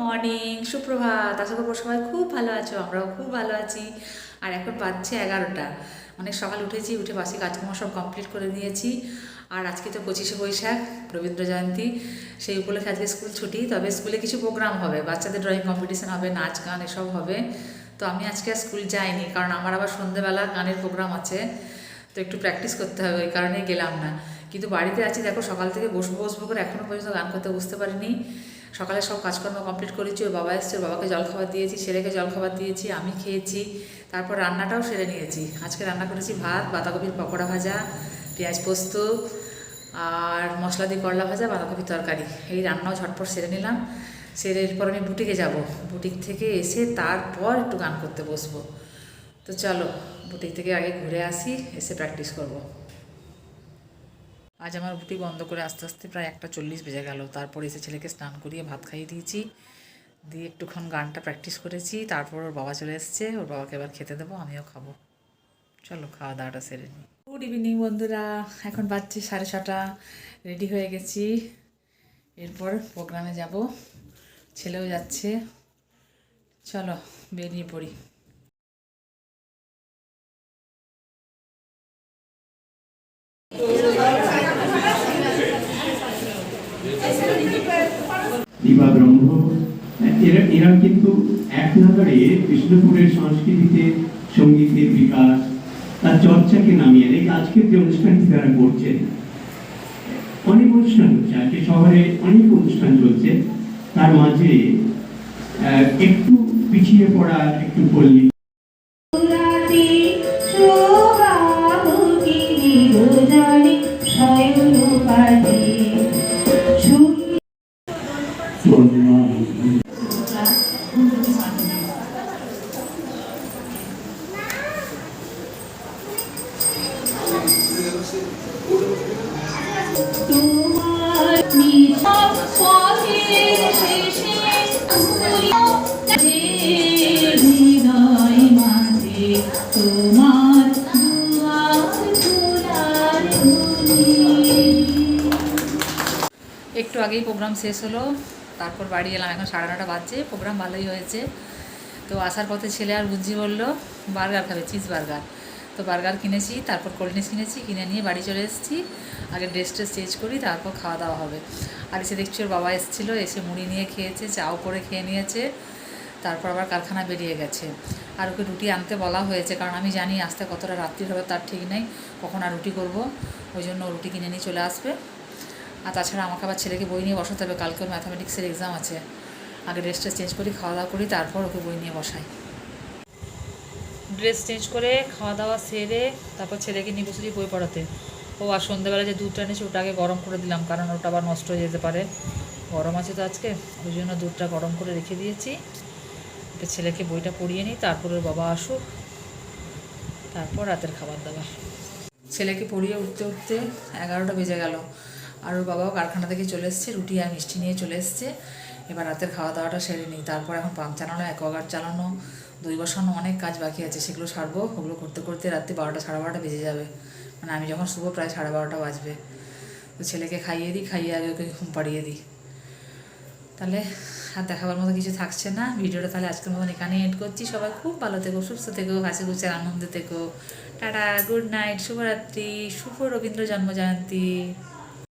Morning, সুপ্রভাত। আশা করব সবাই খুব ভালো আছো, আমরাও খুব ভালো আছি। আর এখন বাজছে এগারোটা। অনেক সকাল উঠেছি, উঠে বাসি কাজকর্ম সব কমপ্লিট করে নিয়েছি। আর আজকে তো পঁচিশে বৈশাখ, রবীন্দ্র জয়ন্তী। সেই উপলক্ষে আজকে স্কুল ছুটি, তবে স্কুলে কিছু প্রোগ্রাম হবে। বাচ্চাদের ড্রয়িং কম্পিটিশান হবে, নাচ, গান এসব হবে। তো আমি আজকে আর স্কুল যাইনি, কারণ আমার আবার সন্ধেবেলা গানের প্রোগ্রাম আছে। তো একটু প্র্যাকটিস করতে হবে, ওই কারণেই গেলাম না। কিন্তু বাড়িতে আছি, দেখো সকাল থেকে বসবো বসবো করে এখনও পর্যন্ত গান করতে বুঝতে পারিনি। সকালে সব কাজকর্ম কমপ্লিট করেছি, ওর বাবা এসছে, ওর বাবাকে জলখাবার দিয়েছি, ছেলেকে জলখাবার দিয়েছি, আমি খেয়েছি, তারপর রান্নাটাও সেরে নিয়েছি। আজকে রান্না করেছি ভাত, বাঁধাকপির পকোড়া ভাজা, পেঁয়াজ পোস্ত আর মশলা দিয়ে করলা ভাজা, বাঁধাকপির তরকারি। এই রান্নাও ঝটপট সেরে নিলাম। সেরে এরপর আমি বুটিকে যাব। বুটিক থেকে এসে তারপর একটু গান করতে বসবো। তো চলো, বুটিক থেকে আগে ঘুরে আসি, এসে প্র্যাকটিস করব। আজ আমার বুটি বন্ধ করে আস্তে আস্তে প্রায় একটা চল্লিশ বেজে গেল। তারপর এসে ছেলেকে স্নান করিয়ে ভাত খাইয়ে দিয়েছি। দিয়ে একটুক্ষণ গানটা প্র্যাকটিস করেছি। তারপর ওর বাবা চলে এসছে। ওর বাবাকে এবার খেতে দেবো, আমিও খাব। চলো খাওয়া দাওয়াটা সেরে নিই। গুড ইভিনিং বন্ধুরা। এখন বাজছে সাড়ে ছটা। রেডি হয়ে গেছি। এরপর প্রোগ্রামে যাব। ছেলেও যাচ্ছে। চলো, বেরিয়ে পড়ি। দিবা ব্রহ্ম এরা এরা কিন্তু এক নাগারে বিষ্ণুপুরের সংস্কৃতিতে সঙ্গীতের বিকাশ, তার চর্চাকে নামিয়ে রেখে আজকের যে অনুষ্ঠানটি তারা করছেন, অনেক অনুষ্ঠান হচ্ছে। আজকে শহরে অনেক অনুষ্ঠান চলছে। তার মাঝে একটু পিছিয়ে পড়া একটু পল্লী একটু আগেই প্রোগ্রাম শেষ হলো তারপর বাড়ি এলাম, এখন সাড়ে নটা বাজছে প্রোগ্রাম ভালোই হয়েছে। তো আসার পথে ছেলে আর গুঞ্জি বলল, বার্গার খাবে চিজ বার্গার। তো বার্গার কিনেছি, তারপর কোল্ড ড্রিঙ্কস কিনেছি, কিনে নিয়ে বাড়ি চলে এসেছি। আগে ড্রেস ট্রেস চেঞ্জ করি, তারপর খাওয়া দাওয়া হবে। আর এসে দেখছি ওর বাবা এসেছিল, এসে মুড়ি নিয়ে খেয়েছে চাও করে খেয়ে নিয়েছে। তারপর আবার কারখানা বেরিয়ে গেছে। আর ওকে রুটি আনতে বলা হয়েছে, কারণ আমি জানি আসতে কতটা রাত্রি হবে, তার ঠিক নেই, কখন আর রুটি করব। ওই জন্য রুটি কিনে নিয়ে চলে আসবে। আর তাছাড়া আমাকে আবার ছেলেকে বই নিয়ে বসাতে হবে। কালকে ওর ম্যাথামেটিক্সের এক্সাম আছে। আগে ড্রেসটা চেঞ্জ করি খাওয়া দাওয়া করি তারপর ওকে বই নিয়ে বসাই। ড্রেস চেঞ্জ করে খাওয়া দাওয়া সেরে তারপর ছেলেকে নিয়ে বসেছি বই পড়াতে। ও আর সন্ধ্যেবেলা যে দুধটা এনেছি ওটা আগে গরম করে দিলাম কারণ ওটা আবার নষ্ট হয়ে যেতে পারে। গরম আছে তো আজকে ওই জন্য দুধটা গরম করে রেখে দিয়েছি। এবার ছেলেকে বইটা পড়িয়ে নিই তারপর ওর বাবা আসুক। তারপর রাতের খাবার দাবার। ছেলেকে পড়িয়ে উঠতে উঠতে এগারোটা বেজে গেল। আর ওর বাবাও কারখানা থেকে চলে এসছে, রুটি আর মিষ্টি নিয়ে চলে এসছে। এবার রাতের খাওয়া দাওয়াটা সেরে নিই। তারপর এখন পাম্প চালানো অ্যাকোয়াগার্ড চালানো, দই বসানো অনেক কাজ বাকি আছে, সেগুলো সারবো। ওগুলো করতে করতে রাত্রি বারোটা, সাড়ে বারোটা বেজে যাবে। মানে আমি যখন শুভ প্রায় সাড়ে বারোটা বাজবে। তো ছেলেকে খাইয়ে দিই, খাইয়ে আগে ওকে ঘুম পাড়িয়ে দিই। তাহলে আর দেখাবার মতো কিছু থাকছে না। ভিডিওটা তাহলে আজকের মতন এখানে এড করছি। সবাই খুব ভালো থেকো, সুস্থ থেকো, হাসি খুশি আনন্দে থেকো। টাটা গুড নাইট শুভরাত্রি, শুভ রবীন্দ্র জন্মজয়ন্তী।